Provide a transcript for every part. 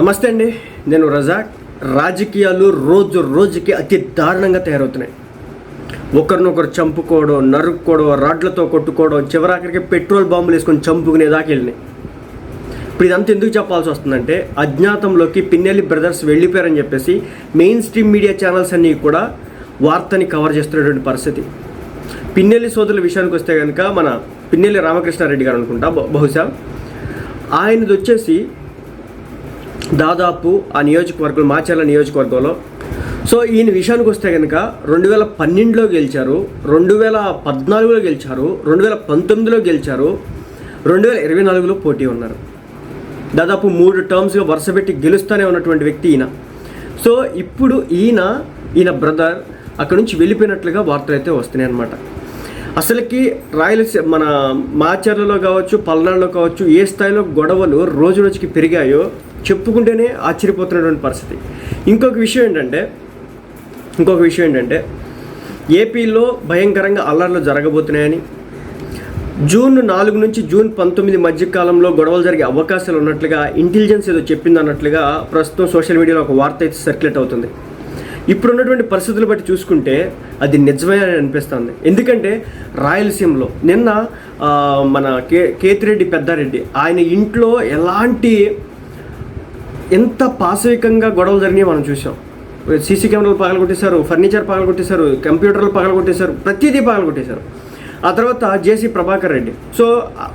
నమస్తే అండి నేను రజాక్. రాజకీయాలు రోజు రోజుకి అతి దారుణంగా తయారవుతున్నాయి. ఒకరినొకరు చంపుకోవడం నరుక్కోవడం రాడ్లతో కొట్టుకోవడం చివరాఖరికి పెట్రోల్ బాంబులు వేసుకొని చంపుకునే దాకా వెళ్ళినాయి. ఇప్పుడు ఇదంతా ఎందుకు చెప్పాల్సి వస్తుందంటే అజ్ఞాతంలోకి పిన్నెల్లి బ్రదర్స్ వెళ్ళిపోయారని చెప్పేసి మెయిన్ స్ట్రీమ్ మీడియా ఛానల్స్ అన్నీ కూడా వార్తని కవర్ చేస్తున్నటువంటి పరిస్థితి. పిన్నెల్లి సోదరుల విషయానికి వస్తే కనుక మన పిన్నెల్లి రామకృష్ణారెడ్డి గారు అనుకుంటా బహుశా. ఆయనది వచ్చేసి దాదాపు ఆ నియోజకవర్గం మాచర్ల నియోజకవర్గంలో. సో ఈయన విషయానికి వస్తే కనుక రెండు వేల పన్నెండులో గెలిచారు రెండు వేల పద్నాలుగులో గెలిచారు రెండు వేల పంతొమ్మిదిలో గెలిచారు రెండు వేల ఇరవై నాలుగులో పోటీ ఉన్నారు. దాదాపు మూడు టర్మ్స్గా వరుసపెట్టి గెలుస్తూనే ఉన్నటువంటి వ్యక్తి ఈయన. సో ఇప్పుడు ఈయన ఈయన బ్రదర్ అక్కడ నుంచి వెళ్ళిపోయినట్లుగా వార్తలు అయితే వస్తున్నాయి అన్నమాట. అసలుకి రాయలసీమ మన మాచర్లలో కావచ్చు పల్నాడులో కావచ్చు ఏ స్థాయిలో గొడవలు రోజు రోజుకి పెరిగాయో చెప్పుకుంటేనే ఆశ్చర్యపోతున్నటువంటి పరిస్థితి. ఇంకొక విషయం ఏంటంటే ఇంకొక విషయం ఏంటంటే ఏపీలో భయంకరంగా అల్లర్లు జరగబోతున్నాయని జూన్ నాలుగు నుంచి జూన్ పంతొమ్మిది మధ్య కాలంలో గొడవలు జరిగే అవకాశాలు ఉన్నట్లుగా ఇంటెలిజెన్స్ ఏదో చెప్పింది అన్నట్లుగా ప్రస్తుతం సోషల్ మీడియాలో ఒక వార్త అయితే సర్క్యులేట్ అవుతుంది. ఇప్పుడున్నటువంటి పరిస్థితులు బట్టి చూసుకుంటే అది నిజమే అని అనిపిస్తుంది. ఎందుకంటే రాయలసీమలో నిన్న మన కే కేతిరెడ్డి పెద్దారెడ్డి ఆయన ఇంట్లో ఎలాంటి ఎంత పాశవికంగా గొడవలు జరిగినాయి మనం చూసాం సీసీ కెమెరాలు పగలగొట్టేశారు ఫర్నిచర్ పగలగొట్టేశారు కంప్యూటర్లు పగలగొట్టేశారు ప్రతిదీ పగలగొట్టేశారు. ఆ తర్వాత జేసీ ప్రభాకర్ రెడ్డి. సో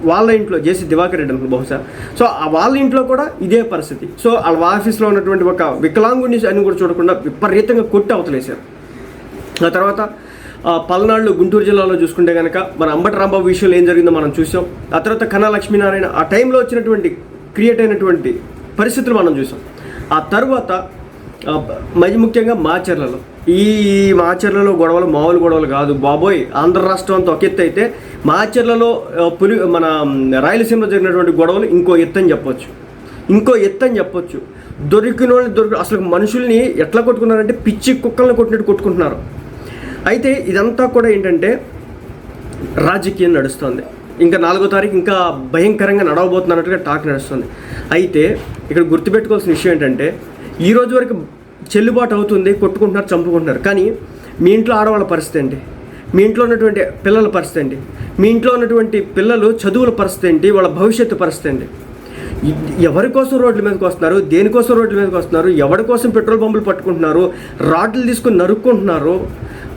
వాళ్ళ ఇంట్లో జేసీ దివాకర్ రెడ్డి అనుకో బహుశా. సో ఆ వాళ్ళ ఇంట్లో కూడా ఇదే పరిస్థితి. సో వాళ్ళ ఆఫీస్లో ఉన్నటువంటి ఒక వికలాంగుని అని కూడా చూడకుండా విపరీతంగా కొట్టి అవతలేశారు. ఆ తర్వాత ఆ, పల్నాడు గుంటూరు జిల్లాలో చూసుకుంటే కనుక మన అంబటి రాంబాబు విషయంలో ఏం జరిగిందో మనం చూసాం ఆ తర్వాత కన్నా లక్ష్మీనారాయణ ఆ టైంలో వచ్చినటువంటి క్రియేట్ అయినటువంటి పరిస్థితులు మనం చూసాం. ఆ తర్వాత మరి ముఖ్యంగా మాచర్లలో. ఈ మాచర్లలో గొడవలు మామూలు గొడవలు కాదు బాబోయ్. ఆంధ్ర రాష్ట్రం అంతా ఒక ఎత్తు అయితే మాచర్లలో పులి మన రాయలసీమలో జరిగినటువంటి గొడవలు ఇంకో ఎత్తు అని చెప్పొచ్చు. ఇంకో ఎత్తు అని చెప్పొచ్చు. దొరికిన వాళ్ళు దొరికి అసలు మనుషుల్ని ఎట్లా కొట్టుకున్నారంటే పిచ్చి కుక్కలను కొట్టినట్టు కొట్టుకుంటున్నారు. అయితే ఇదంతా కూడా ఏంటంటే రాజకీయం నడుస్తుంది. ఇంకా నాలుగో తారీఖు ఇంకా భయంకరంగా నడవబోతున్నట్టుగా టాక్ నడుస్తుంది. అయితే ఇక్కడ గుర్తుపెట్టుకోవాల్సిన విషయం ఏంటంటే ఈ రోజు వరకు చెల్లుబాటు అవుతుంది కొట్టుకుంటున్నారు చంపుకుంటున్నారు. కానీ మీ ఇంట్లో ఆడవాళ్ళ పరిస్థితి ఏంటి? మీ ఇంట్లో ఉన్నటువంటి పిల్లల పరిస్థితి ఏంటి? మీ ఇంట్లో ఉన్నటువంటి పిల్లలు చదువుల పరిస్థితి ఏంటి? వాళ్ళ భవిష్యత్తు పరిస్థితి ఏంటి? ఎవరి కోసం రోడ్ల మీదకి వస్తున్నారు? దేనికోసం రోడ్ల మీదకి వస్తున్నారు? ఎవరి కోసం పెట్రోల్ పంపులు పట్టుకుంటున్నారు? రాడ్లు తీసుకొని నరుక్కుంటున్నారు?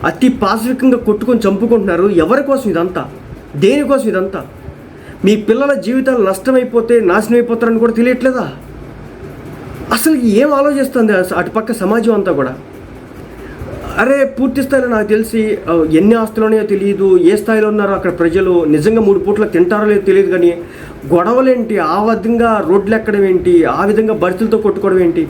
అతి పాశవికంగా కొట్టుకొని చంపుకుంటున్నారు? ఎవరి కోసం ఇదంతా? దేనికోసం ఇదంతా? మీ పిల్లల జీవితాలు నష్టమైపోతే నాశనం అయిపోతారని కూడా తెలియట్లేదా? అసలు ఏం ఆలోచిస్తుంది అస- అటుపక్క సమాజం అంతా కూడా? అరే పూర్తి స్థాయిలో నాకు తెలిసి ఎన్ని ఆస్తులు ఉన్నాయో తెలియదు ఏ స్థాయిలో ఉన్నారో అక్కడ ప్రజలు నిజంగా మూడు పూట్ల తింటారో లేదో తెలియదు కానీ గొడవలేంటి? ఆ విధంగా రోడ్లు ఎక్కడం ఏంటి? ఆ విధంగా బడుతులతో కొట్టుకోవడం ఏంటి?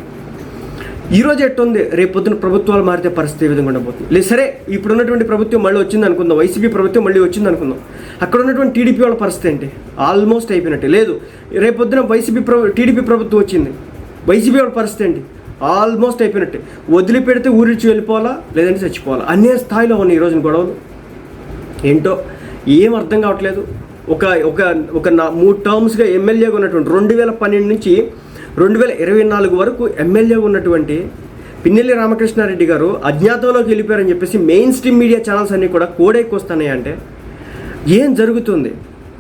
ఈరోజు రోజు ఎట్టుంది? రేపు పొద్దున ప్రభుత్వాలు మారితే పరిస్థితి ఏ విధంగా ఉండబోతుంది? లేదు సరే ఇప్పుడు ఉన్నటువంటి ప్రభుత్వం మళ్ళీ వచ్చింది అనుకుందాం. వైసీపీ ప్రభుత్వం మళ్ళీ వచ్చింది అనుకుందాం. అక్కడ ఉన్నటువంటి టీడీపీ వాళ్ళ పరిస్థితి ఏంటి? ఆల్మోస్ట్ అయిపోయినట్టే. లేదు రేపు పొద్దున వైసీపీ ప్రభు టీడీపీ ప్రభుత్వం వచ్చింది. వైసీపీ వాళ్ళ పరిస్థితి ఏంటి? ఆల్మోస్ట్ అయిపోయినట్టే. వదిలిపెడితే ఊరిచి వెళ్ళిపోవాలా? లేదంటే చచ్చిపోవాలా? అనే స్థాయిలో ఉన్నాయి ఈరోజు గొడవలు. ఏంటో ఏం అర్థం కావట్లేదు. ఒక ఒక ఒక నా మూడు టర్మ్స్గా ఎమ్మెల్యేగా ఉన్నటువంటి రెండు వేల పన్నెండు నుంచి రెండు వేల ఇరవై నాలుగు వరకు ఎమ్మెల్యే ఉన్నటువంటి పిన్నెల్లి రామకృష్ణారెడ్డి గారు అజ్ఞాతంలోకి వెళ్ళిపోయారని చెప్పేసి మెయిన్ స్ట్రీమ్ మీడియా ఛానల్స్ అన్నీ కూడా కోడెక్కొస్తున్నాయి అంటే ఏం జరుగుతుంది?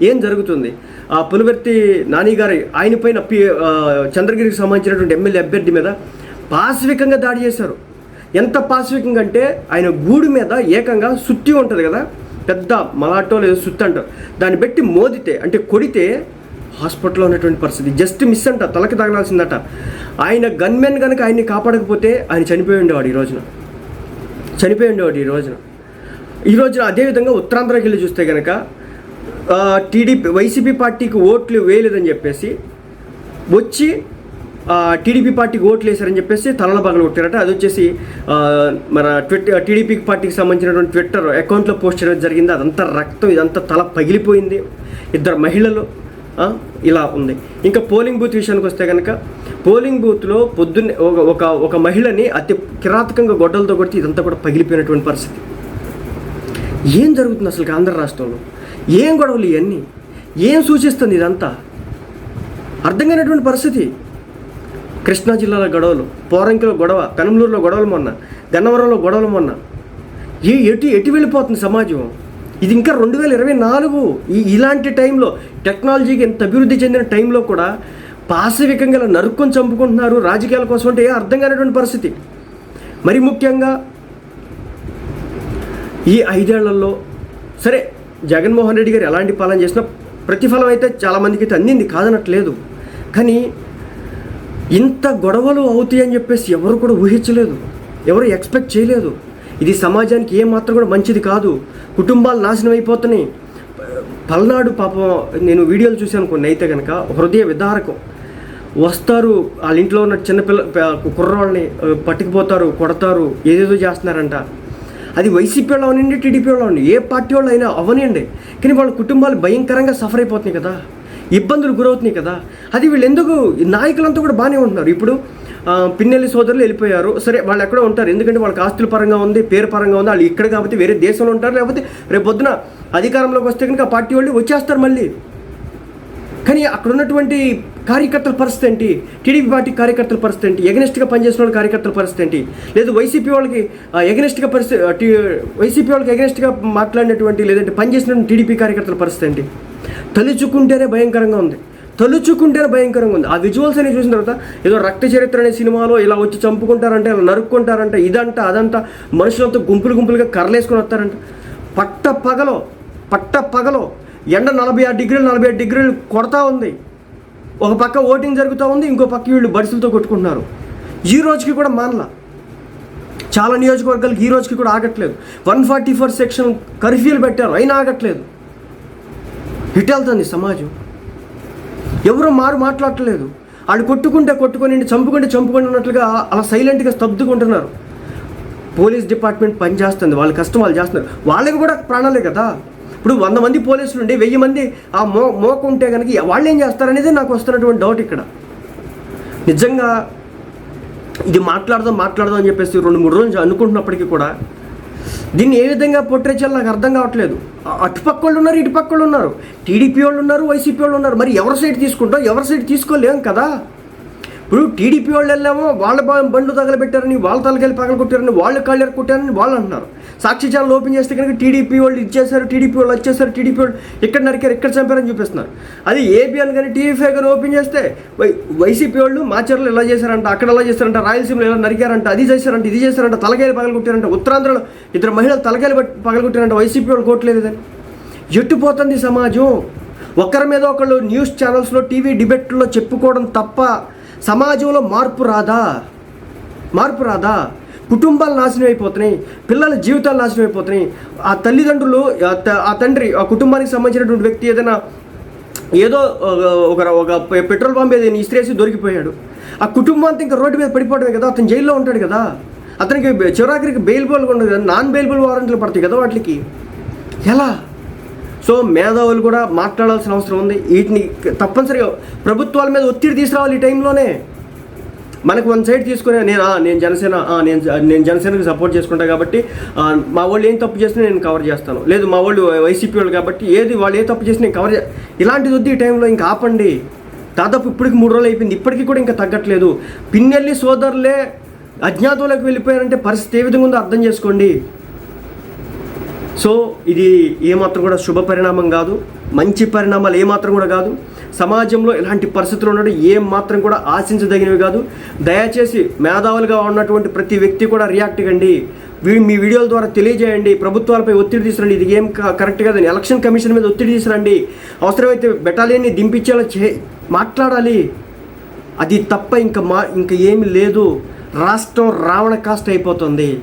ఏం జరుగుతుంది? ఆ పులివర్తి నాని గారి ఆయన పైన పి చంద్రగిరికి సంబంధించినటువంటి ఎమ్మెల్యే అభ్యర్థి మీద పాశవికంగా దాడి చేశారు. ఎంత పాశవికంగా అంటే ఆయన గూడు మీద ఏకంగా సుత్తి ఉంటుంది కదా పెద్ద మలాటో లేదా సుత్తి అంటారు. దాన్ని బట్టి మోదితే అంటే కొడితే హాస్పిటల్లో ఉన్నటువంటి పరిస్థితి. జస్ట్ మిస్ అంట తలకి తగలాల్సిందట ఆయన గన్మెన్ కనుక ఆయన్ని కాపాడకపోతే ఆయన చనిపోయి ఉండేవాడు ఈ రోజున. చనిపోయి ఉండేవాడు ఈ రోజున. ఈ రోజున అదేవిధంగా ఉత్తరాంధ్రకి వెళ్ళి చూస్తే కనుక టీడీపీ వైసీపీ పార్టీకి ఓట్లు వేయలేదని చెప్పేసి వచ్చి టీడీపీ పార్టీకి ఓట్లు వేశారని చెప్పేసి తలల పగలు కొట్టారట. అది వచ్చేసి మన ట్విట్టర్ టీడీపీ పార్టీకి సంబంధించినటువంటి ట్విట్టర్ అకౌంట్లో పోస్ట్ చేయడం జరిగింది. అదంతా రక్తం ఇదంతా తల పగిలిపోయింది. ఇద్దరు మహిళలు ఇలా ఉంది. ఇంకా పోలింగ్ బూత్ విషయానికి వస్తే కనుక పోలింగ్ బూత్లో పొద్దున్నే ఒక ఒక ఒక మహిళని అతి కిరాతకంగా గొడ్డలతో కొడితే ఇదంతా కూడా పగిలిపోయినటువంటి పరిస్థితి. ఏం జరుగుతుంది అసలు ఆంధ్ర రాష్ట్రంలో? ఏం గొడవలు ఇవన్నీ ఏం సూచిస్తుంది ఇదంతా? అర్థం కానటువంటి పరిస్థితి. కృష్ణా జిల్లాలో గొడవలు పోరంకిలో గొడవ కనుమలూరులో గొడవలు మొన్న గన్నవరంలో గొడవలు మొన్న. ఏ ఎటు ఎటు వెళ్ళిపోతుంది సమాజం? ఇది ఇంకా రెండు వేల ఇరవై నాలుగు ఈ ఇలాంటి టైంలో టెక్నాలజీకి ఎంత అభివృద్ధి చెందిన టైంలో కూడా పాశవికంగా నరుక్కొని చంపుకుంటున్నారు రాజకీయాల కోసం అంటే ఏ అర్థం కానటువంటి పరిస్థితి. మరి ముఖ్యంగా ఈ ఐదేళ్ళలో సరే జగన్మోహన్ రెడ్డి గారు ఎలాంటి పాలన చేసినా ప్రతిఫలం అయితే చాలామందికి అయితే అందింది కాదనట్లేదు. కానీ ఇంత గొడవలు అవుతాయి అని చెప్పేసి ఎవరు కూడా ఊహించలేదు. ఎవరు ఎక్స్పెక్ట్ చేయలేదు. ఇది సమాజానికి ఏమాత్రం కూడా మంచిది కాదు. కుటుంబాలు నాశనం అయిపోతున్నాయి. పల్నాడు పాపం నేను వీడియోలు చూశాను కొన్ని అయితే కనుక హృదయ విదారకం. వస్తారు వాళ్ళ ఇంట్లో ఉన్న చిన్నపిల్ల కుర్రోళ్ళని కుర్రవాళ్ళని పట్టుకుపోతారు కొడతారు ఏదేదో చేస్తున్నారంట. అది వైసీపీ వాళ్ళు అవనండి టీడీపీ వాళ్ళు అవ్వండి ఏ పార్టీ వాళ్ళు అయినా అవనండి. కానీ వాళ్ళ కుటుంబాలు భయంకరంగా సఫర్ అయిపోతున్నాయి కదా. ఇబ్బందులు గురవుతున్నాయి కదా. అది వీళ్ళు ఎందుకు నాయకులంతా కూడా బాగానే ఉంటున్నారు. ఇప్పుడు పిన్నెల్లి సోదరులు వెళ్ళిపోయారు. సరే వాళ్ళు ఎక్కడో ఉంటారు. ఎందుకంటే వాళ్ళకి ఆస్తుల పరంగా ఉంది పేరు పరంగా ఉంది. వాళ్ళు ఇక్కడ కాబట్టి వేరే దేశంలో ఉంటారు. లేకపోతే రేపు పొద్దున అధికారంలోకి వస్తే కనుక పార్టీ వాళ్ళు వచ్చేస్తారు మళ్ళీ. కానీ అక్కడ ఉన్నటువంటి కార్యకర్తల పరిస్థితి ఏంటి? టీడీపీ పార్టీ కార్యకర్తల పరిస్థితి ఏంటి? ఎగనెస్ట్గా పనిచేసిన వాళ్ళ కార్యకర్తల పరిస్థితి ఏంటి? లేదు వైసీపీ వాళ్ళకి ఎగనెస్ట్గా పరిస్థితి వైసీపీ వాళ్ళకి ఎగనెస్ట్గా మాట్లాడినటువంటి లేదంటే పనిచేసిన టీడీపీ కార్యకర్తల పరిస్థితి ఏంటి? తలుచుకుంటేనే భయంకరంగా ఉంది. తలుచుకుంటేనే భయంకరంగా ఉంది. ఆ విజువల్స్ అని చూసిన తర్వాత ఏదో రక్త చరిత్ర అనే సినిమాలో ఇలా వచ్చి చంపుకుంటారంటే ఇలా నరుక్కుంటారంట ఇదంట అదంతా మనుషులంతా గుంపులు గుంపులుగా కర్రలేసుకొని వస్తారంట. పట్ట పగలో పట్ట పగలో ఎండ నలభై ఆరు డిగ్రీలు నలభై ఆరు డిగ్రీలు కొడతా ఉంది. ఒక పక్క ఓటింగ్ జరుగుతూ ఉంది ఇంకో పక్క వీళ్ళు బడిసలతో కొట్టుకుంటున్నారు. ఈ రోజుకి కూడా మానలా. చాలా నియోజకవర్గాలకు ఈ రోజుకి కూడా ఆగట్లేదు. వన్ ఫార్టీ ఫోర్ సెక్షన్ కర్ఫ్యూలు పెట్టారు అయినా ఆగట్లేదు. ఇటెళ్తుంది సమాజం. ఎవరు మారు మాట్లాడట్లేదు. వాళ్ళు కొట్టుకుంటే కొట్టుకొని చంపుకుంటే చంపుకొని ఉన్నట్లుగా అలా సైలెంట్గా స్తబ్దుకుంటున్నారు పోలీస్ డిపార్ట్మెంట్ పని చేస్తుంది వాళ్ళ కష్టం వాళ్ళు చేస్తున్నారు. వాళ్ళకి కూడా ప్రాణాలే కదా. ఇప్పుడు వంద మంది పోలీసులు ఉండి వెయ్యి మంది ఆ మో మోక ఉంటే కనుక వాళ్ళు ఏం చేస్తారనేది నాకు వస్తున్నటువంటి డౌట్ ఇక్కడ. నిజంగా ఇది మాట్లాడదాం మాట్లాడదాం అని చెప్పేసి రెండు మూడు రోజులు అనుకుంటున్నప్పటికీ కూడా దీన్ని ఏ విధంగా portray చేయాలి నాకు అర్థం కావట్లేదు. అటుపక్క వాళ్ళు ఉన్నారు ఇటుపక్క వాళ్ళు ఉన్నారు. టీడీపీ వాళ్ళు ఉన్నారు వైసీపీ వాళ్ళు ఉన్నారు. మరి ఎవరి సైడ్ తీసుకుంటాం? ఎవరి సైడ్ తీసుకోలేం కదా? ఇప్పుడు టీడీపీ వాళ్ళు వెళ్ళామో వాళ్ళ బండ్లు తగలబెట్టారని వాళ్ళ తలకెళ్ళి పగల కొట్టారని వాళ్ళు కాళ్ళు కొట్టారని వాళ్ళు అంటున్నారు. సాక్షి ఛానల్ ఓపెన్ చేస్తే కనుక టీడీపీ వాళ్ళు ఇచ్చేసారు టీడీపీ వాళ్ళు వచ్చేసారు టీడీపీ వాళ్ళు ఇక్కడ నరికారు ఇక్కడ చంపారని చూపిస్తున్నారు. అది ఏబిఎన్ కానీ టీవీఫై కానీ ఓపెన్ చేస్తే వై వైసీపీ వాళ్ళు మాచర్లు ఇలా చేశారంట అక్కడ ఇలా చేశారంట రాయలసీమలో ఇలా నరికారంట అది చేశారంట ఇది చేశారంట తలకాయలు పగలగొట్టారంట ఉత్తరాంధ్రలో ఇద్దరు మహిళలు తలకాయలు పగలగొట్టారంట వైసీపీ వాళ్ళు కోట్లేదని ఎట్టుపోతుంది సమాజం? ఒకరి మీద ఒకళ్ళు న్యూస్ ఛానల్స్లో టీవీ డిబేట్లో చెప్పుకోవడం తప్ప సమాజంలో మార్పు రాదా? మార్పు రాదా? కుటుంబాలు నాశనం అయిపోతున్నాయి పిల్లల జీవితాలు నాశనం అయిపోతున్నాయి. ఆ తల్లిదండ్రులు ఆ త- ఆ తండ్రి ఆ కుటుంబానికి సంబంధించినటువంటి వ్యక్తి ఏదైనా ఏదో ఒక ఒక పెట్రోల్ పంప్ ఏదైనా ఇస్త్రేసి దొరికిపోయాడు. ఆ కుటుంబం అంతా ఇంకా రోడ్డు మీద పడిపోవడమే కదా అతను జైల్లో ఉంటాడు కదా. అతనికి చివరాఖరికి బెయిల్ బోల్ ఉండదు కదా నాన్ బెయిల్బుల్ వారంట్లు పడతాయి కదా వాటికి. ఎలా? సో మేధావులు కూడా మాట్లాడాల్సిన అవసరం ఉంది. వీటిని తప్పనిసరిగా ప్రభుత్వాల మీద ఒత్తిడి తీసుకురావాలి ఈ టైంలోనే. మనకు వన్ సైడ్ తీసుకునే నేను నేను జనసేన నేను నేను జనసేనకి సపోర్ట్ చేసుకుంటా కాబట్టి మా వాళ్ళు ఏం తప్పు చేసినా నేను కవర్ చేస్తాను. లేదు మా వాళ్ళు వైసీపీ వాళ్ళు కాబట్టి ఏది వాళ్ళు ఏ తప్పు చేసినా నేను కవర్ చే ఇలాంటిది వద్దు ఈ టైంలో ఇంకా ఆపండి. దాదాపు ఇప్పటికి మూడు రోజులు అయిపోయింది. ఇప్పటికీ కూడా ఇంకా తగ్గట్లేదు. పిన్నెల్లి సోదరులే అజ్ఞాతంలోకి వెళ్ళిపోయారంటే పరిస్థితి ఏ విధంగా ఉందో అర్థం చేసుకోండి. సో ఇది ఏమాత్రం కూడా శుభ పరిణామం కాదు మంచి పరిణామాలు ఏమాత్రం కూడా కాదు. సమాజంలో ఇలాంటి పరిస్థితులు ఉండడం ఏం మాత్రం కూడా ఆశించదగినవి కాదు. దయచేసి మేధావులుగా ఉన్నటువంటి ప్రతి వ్యక్తి కూడా రియాక్ట్ కండి. వీ- మీ వీడియోల ద్వారా తెలియజేయండి. ప్రభుత్వాలపై ఒత్తిడి తీసుకురండి. ఇది ఏం కరెక్ట్ కాదని. ఎలక్షన్ కమిషన్ మీద ఒత్తిడి తీసుకురండి. అవసరమైతే బెటాలియన్ని దింపించేలా చే మాట్లాడాలి. అది తప్ప ఇంకా మా ఇంకా ఏమి లేదు. రాష్ట్రం రావణ కాస్ట్ అయిపోతుంది.